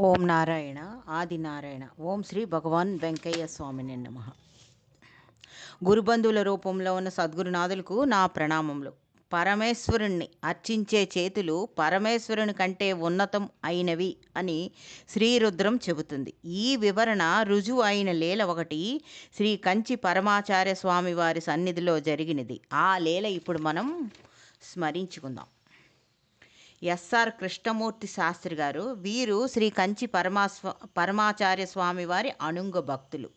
ఓం నారాయణ ఆది నారాయణ ఓం శ్రీ భగవాన్ వెంకయ్య స్వామిని నమ. గురుబంధువుల రూపంలో ఉన్న సద్గురునాథులకు నా ప్రణామములు. పరమేశ్వరుణ్ణి అర్చించే చేతులు పరమేశ్వరుని కంటే ఉన్నతం అయినవి అని శ్రీరుద్రం చెబుతుంది. ఈ వివరణ రుజువు అయిన లీల ఒకటి శ్రీ కంచి పరమాచార్య స్వామి వారి సన్నిధిలో జరిగినది. ఆ లీల ఇప్పుడు మనం స్మరించుకుందాం. ఎస్ఆర్ కృష్ణమూర్తి శాస్త్రి గారు. వీరు శ్రీ కంచి పరమాస్వ పరమాచార్య స్వామి వారి అనుంగ భక్తులు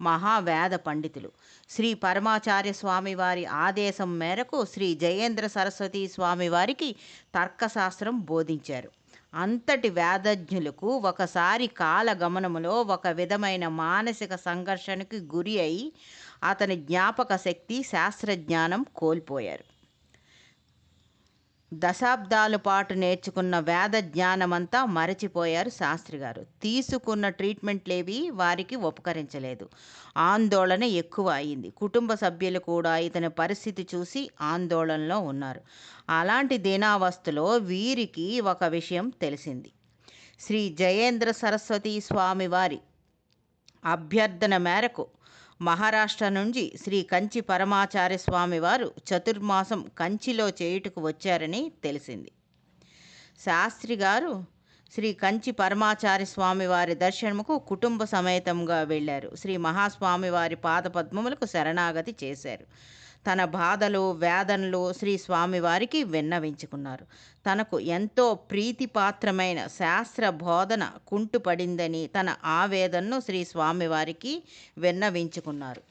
మహావేద పండితులు. శ్రీ పరమాచార్య స్వామివారి ఆదేశం మేరకు శ్రీ జయేంద్ర సరస్వతి స్వామివారికి తర్కశాస్త్రం బోధించారు. అంతటి వేదజ్ఞులకు ఒకసారి కాలగమనములో ఒక విధమైన మానసిక సంఘర్షణకి గురి అయి అతని జ్ఞాపక శక్తి శాస్త్రజ్ఞానం కోల్పోయారు. దశాబ్దాల పాటు నేర్చుకున్న వేద జ్ఞానమంతా మరచిపోయారు శాస్త్రి గారు. తీసుకున్న ట్రీట్మెంట్లేవి వారికి ఉపకరించలేదు. ఆందోళన ఎక్కువ అయింది. కుటుంబ సభ్యులు కూడా ఇతని పరిస్థితి చూసి ఆందోళనలో ఉన్నారు. అలాంటి దీనావస్థలో వీరికి ఒక విషయం తెలిసింది. శ్రీ జయేంద్ర సరస్వతి స్వామి వారి అభ్యర్థన మేరకు మహారాష్ట్ర నుంచి శ్రీ కంచి పరమాచార్య స్వామి వారు చతుర్మాసం కంచిలో చేయుటకు వచ్చారని తెలిసింది. శాస్త్రి గారు శ్రీ కంచి పరమాచార్య స్వామి వారి దర్శనముకు కుటుంబ సమేతంగా వెళ్ళారు. శ్రీ మహాస్వామి వారి పాదపద్మములకు శరణాగతి చేశారు. తన బాధలు వేదనలు శ్రీ స్వామివారికి విన్నవించుకున్నారు. తనకు ఎంతో ప్రీతిపాత్రమైన శాస్త్ర బోధన కుంటుపడిందని తన ఆవేదనను శ్రీ స్వామివారికి విన్నవించుకున్నారు.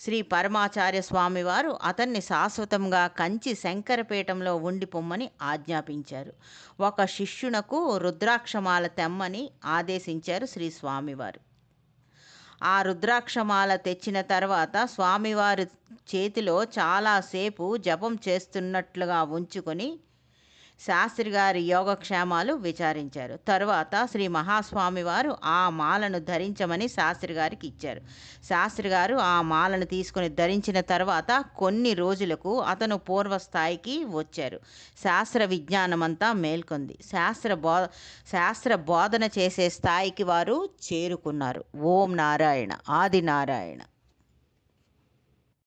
శ్రీ పరమాచార్య స్వామివారు అతన్ని శాశ్వతంగా కంచి శంకరపీఠంలో ఉండిపోమ్మని ఆజ్ఞాపించారు. ఒక శిష్యునకు రుద్రాక్షమాల తెమ్మని ఆదేశించారు శ్రీ స్వామివారు ఆ రుద్రాక్షమాల తెచ్చిన తర్వాత స్వామివారి చేతిలో చాలాసేపు జపం చేస్తున్నట్లుగా ఉంచుకొని శాస్త్రి గారి యోగక్షేమాలు విచారించారు. తరువాత శ్రీ మహాస్వామి వారు ఆ మాలను ధరించమని శాస్త్రి గారికి ఇచ్చారు. శాస్త్రి గారు ఆ మాలను తీసుకుని ధరించిన తర్వాత కొన్ని రోజులకు అతను పూర్వస్థాయికి వచ్చారు. శాస్త్ర విజ్ఞానమంతా మేల్కొంది. శాస్త్ర బో శాస్త్ర బోధన చేసే స్థాయికి వారు చేరుకున్నారు. ఓం నారాయణ ఆది నారాయణ.